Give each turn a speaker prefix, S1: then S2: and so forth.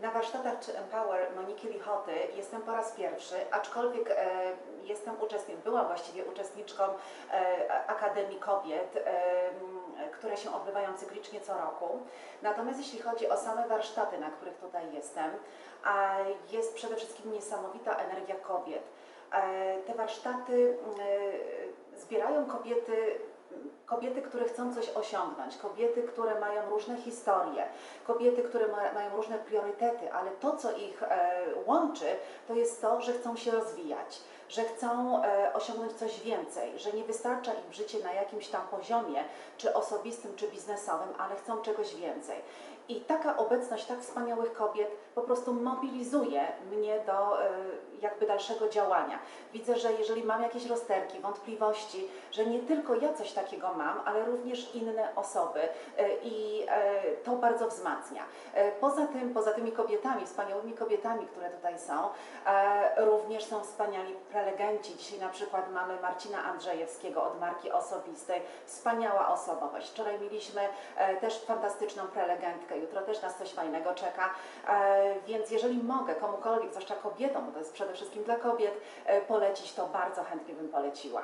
S1: Na warsztatach czy Empower Moniki Lichoty jestem po raz pierwszy, aczkolwiek e, jestem uczestnikiem, byłam właściwie uczestniczką e, Akademii Kobiet, e, które się odbywają cyklicznie co roku. Natomiast jeśli chodzi o same warsztaty, na których tutaj jestem, a jest przede wszystkim niesamowita energia kobiet. E, Te warsztaty e, zbierają kobiety, kobiety, które chcą coś osiągnąć, kobiety, które mają różne historie, kobiety, które ma, mają różne priorytety, ale to, co ich e, łączy, to jest to, że chcą się rozwijać, że chcą e, osiągnąć coś więcej, że nie wystarcza im życie na jakimś tam poziomie, czy osobistym, czy biznesowym, ale chcą czegoś więcej. I taka obecność tak wspaniałych kobiet po prostu mobilizuje mnie do e, jakby dalszego działania. Widzę, że jeżeli mam jakieś rozterki, wątpliwości, że nie tylko ja coś takiego mam, ale również inne osoby e, i to bardzo wzmacnia. Poza tym, poza tymi kobietami, wspaniałymi kobietami, które tutaj są, również są wspaniali prelegenci. Dzisiaj na przykład mamy Marcina Andrzejewskiego od marki osobistej. Wspaniała osobowość. Wczoraj mieliśmy e, też fantastyczną prelegentkę, jutro też nas coś fajnego czeka. E, Więc jeżeli mogę komukolwiek, zwłaszcza kobietom, bo to jest przede wszystkim dla kobiet, e, polecić, to bardzo chętnie bym poleciła.